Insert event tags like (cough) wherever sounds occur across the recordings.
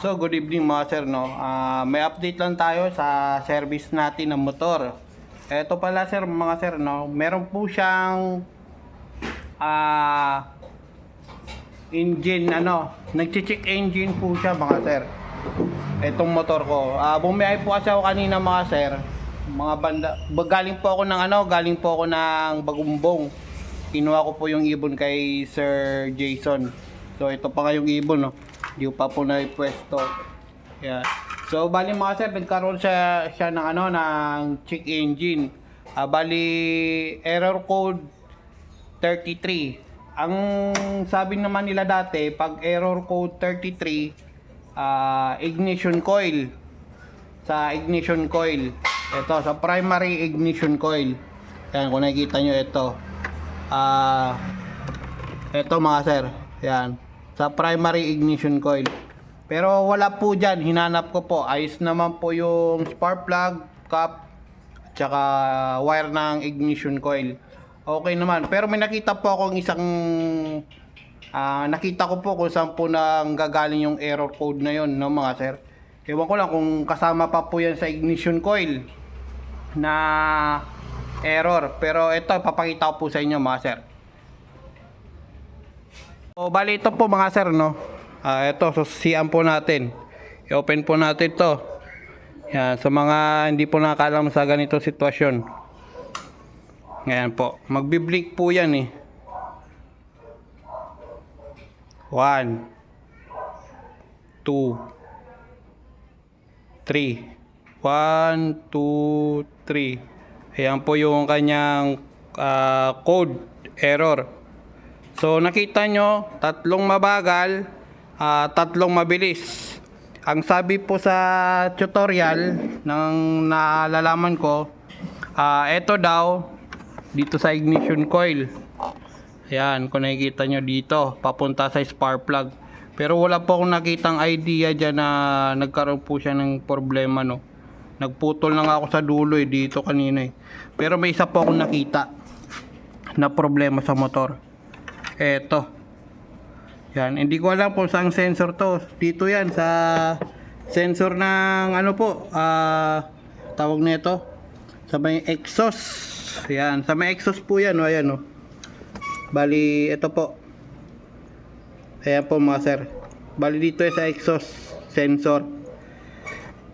So, good evening mga sir, no? Ah, may update lang tayo sa service natin ng motor. Ito pala sir, mga sir, no? Meron po siyang ah engine, ano, nagche-check engine po siya mga sir. Itong motor ko. Ah, bumiyay po kasi ako kanina mga sir. Mga banda, ba- galing po ako ng ano, galing po ako ng Bagumbong. Kinuha ko po yung ibon kay Sir Jason. So ito pa nga yung ibon, no. Ko pa po na pwesto. Yeah. So bali mga sir, nagkaroon siya siya ng ano ng check engine. Ah, bali error code 33. Ang sabi naman nila dati, pag error code 33, ah, ignition coil. Sa ignition coil. Ito, sa primary ignition coil. Yan, kung nakikita nyo ito. Ah, ito mga sir. Yan. Sa primary ignition coil. Pero wala po dyan. Hinanap ko po. Ayos naman po yung spark plug, cap, tsaka wire ng ignition coil. Okay naman. Pero may nakita po akong isang ah, nakita ko po kung saan po nang gagaling yung error code na yon no mga sir. Ewan ko lang kung kasama pa po yan sa ignition coil na error. Pero ito, papakita ko po sa inyo mga sir. O bali ito po mga sir no. Ah, ito susian po natin. I-open po natin to. Yan, sa mga hindi po nakakalam sa ganito sitwasyon. Ngayon po, magbi-blink po 'yan eh. One, two, three. One, two, three. Ayan po yung kanyang ah, code error. So nakita nyo, tatlong mabagal, ah, tatlong mabilis. Ang sabi po sa tutorial ng nalalaman ko, ah ito daw dito sa ignition coil. Ayan, kung nakikita nyo dito, papunta sa spark plug. Pero wala po akong nakitang idea dyan na nagkaroon po siya ng problema, no. Nagputol na nga ako sa dulo eh, dito kanina eh. Pero may isa po akong nakita na problema sa motor. Eto. Yan, hindi ko alam kung saan sensor to. Dito yan sa sensor ng ano po, ah tawag nito sa may exhaust. Yan, sa may exhaust po yan, o ayan o. Bali, ito po. Ayan po mga sir. Bali dito sa exhaust sensor.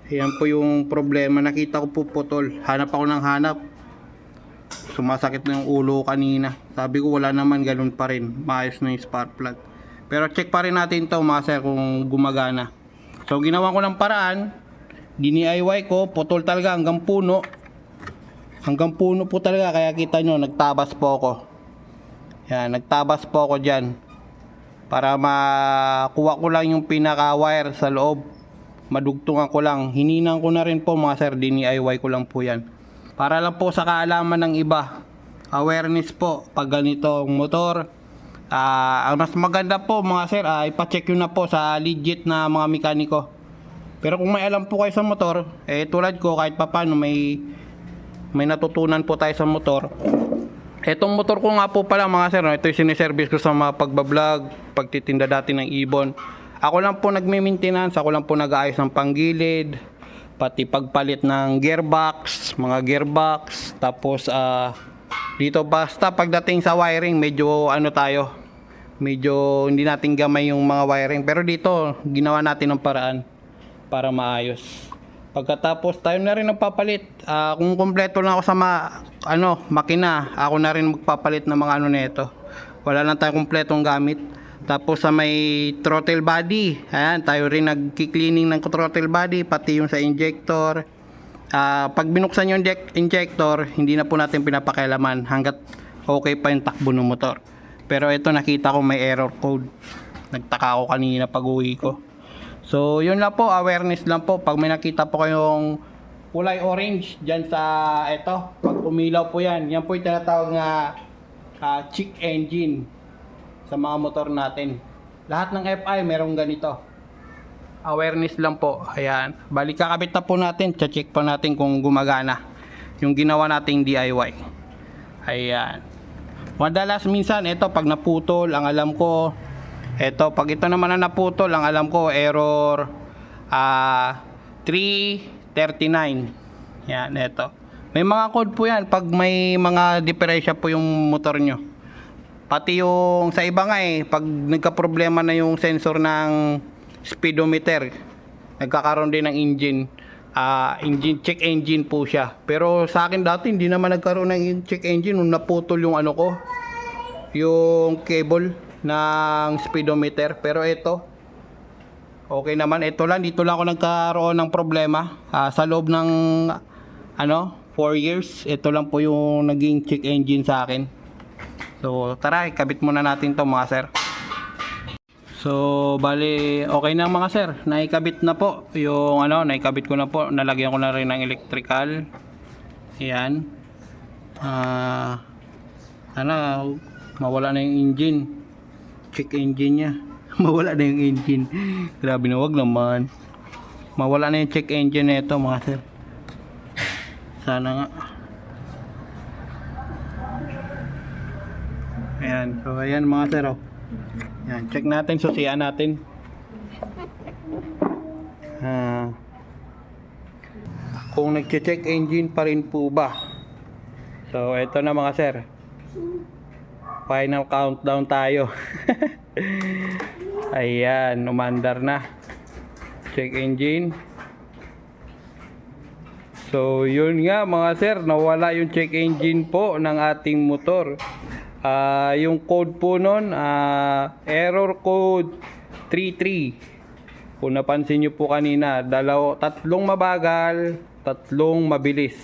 Ayan po yung problema. Nakita ko po putol. Hanap ako ng hanap sumasakit na yung ulo kanina. Sabi ko wala naman ganun pa rin. Maayos na yung spark plug. Pero check pa rin natin to mga kung gumagana. So ginawa ko ng paraan. Dini-IY ko. Putol talaga hanggang puno. Hanggang puno po talaga. Kaya kita nyo nagtabas po ako. Yan. Nagtabas po ako dyan. Para makuha ko lang yung pinaka-wire sa loob. Madugtungan ko lang. Hininang ko na rin po mga sir. Dini-IY ko lang po yan. Para lang po sa kaalaman ng iba. Awareness po pag ganito ang motor. Ah, ang mas maganda po mga sir, ay ipa-check yun na po sa legit na mga mekaniko. Pero kung may alam po kayo sa motor, eh tulad ko kahit papano may may natutunan po tayo sa motor. Etong motor ko nga po pala mga sir, no, ito yung siniservice ko sa mga pagbablog, pagtitinda dati ng ibon. Ako lang po nagme-maintenance, ako lang po nag-aayos ng panggilid, pati pagpalit ng gearbox, mga gearbox, tapos ah dito basta pagdating sa wiring medyo ano tayo, medyo hindi natin gamay yung mga wiring. Pero dito ginawa natin ng paraan para maayos. Pagkatapos tayo na rin nagpapalit. Ah, kung kumpleto lang ako sa ma, ano, makina, ako na rin magpapalit ng mga ano nito. Wala lang tayong kumpletong gamit. Tapos sa may throttle body, ayan, tayo rin nagki-cleaning ng throttle body, pati yung sa injector. Ah, pag binuksan yung injec- injector, hindi na po natin pinapakialaman hanggat okay pa yung takbo ng motor. Pero ito nakita ko may error code. Nagtaka ako kanina pag uwi ko. So, yun lang po, awareness lang po. Pag may nakita po kayong kulay orange dyan sa ito, pag umilaw po yan, yan po yung tinatawag na ah, check engine sa mga motor natin. Lahat ng FI merong ganito. Awareness lang po. Ayan. Balik kakabit na po natin. Check po natin kung gumagana. Yung ginawa nating DIY. Ayan. Madalas minsan, ito pag naputol, ang alam ko, ito, pag ito naman na naputol, ang alam ko, error ah 339. Yan, ito. May mga code po yan pag may mga diferensya po yung motor nyo. Pati yung sa iba nga eh, pag nagka-problema na yung sensor ng speedometer, nagkakaroon din ng engine. ah engine check engine po siya. Pero sa akin dati hindi naman nagkaroon ng check engine nung naputol yung ano ko, yung cable ng speedometer. Pero ito, okay naman. Ito lang, dito lang ako nagkaroon ng problema. Ah, sa loob ng ano, 4 years, ito lang po yung naging check engine sa akin. So, tara, ikabit muna natin to mga sir. So, bali, okay na mga sir. Naikabit na po. Yung ano, naikabit ko na po. Nalagyan ko na rin ng electrical. Ayan. Ah, sana mawala na yung engine. Check engine niya. (laughs) mawala na yung engine. Grabe na, wag naman. Mawala na yung check engine nito mga sir. Sana nga. Ayan. So, ayan mga sir. Oh. Ayan. Check natin. Susian natin. Ah. kung nag-check engine pa rin po ba? So, ito na mga sir. Final countdown tayo. (laughs) Ayan, umandar na. Check engine. So, yun nga mga sir, nawala yung check engine po ng ating motor. Ah, yung code po nun, ah, error code 33. Kung napansin nyo po kanina, dalaw, tatlong mabagal, tatlong mabilis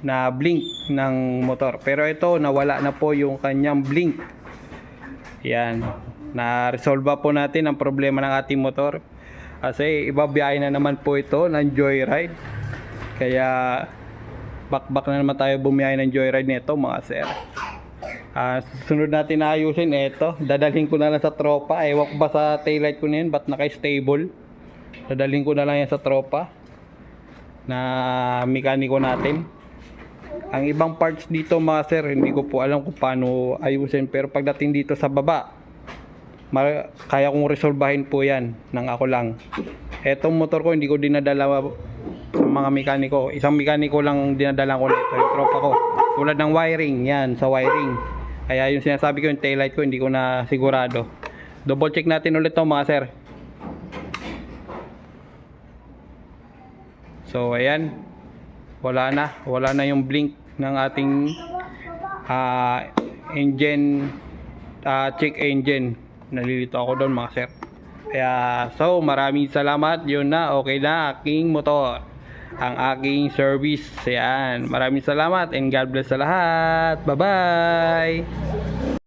na blink ng motor. Pero ito, nawala na po yung kanyang blink. Yan. Na-resolve po natin ang problema ng ating motor. Kasi ibabiyahe na naman po ito ng joyride. Kaya bakbak na naman tayo bumiyahe ng joyride nito mga sir. Ah, susunod natin na ayusin ito. Dadalhin ko na lang sa tropa. Ewan ko ba sa taillight ko na yun, ba't naka-stable? Dadalhin ko na lang yan sa tropa na mekaniko natin. Ang ibang parts dito mga sir, hindi ko po alam kung paano ayusin. Pero pagdating dito sa baba, kaya kong resolbahin po yan ng ako lang. Etong motor ko, hindi ko dinadala sa mga mekaniko. Isang mekaniko lang dinadala ko nito, yung tropa ko. Tulad ng wiring, yan, sa wiring. Kaya yung sinasabi ko, yung taillight ko, hindi ko na sigurado. Double check natin ulit to mga sir. So, ayan. Wala na. Wala na yung blink ng ating ah, engine, ah, check engine. Nalilito ako doon mga sir. Kaya, so, maraming salamat. Yun na, okay na aking motor. Ang aking service. Ayan. Maraming salamat and God bless sa lahat. Bye-bye!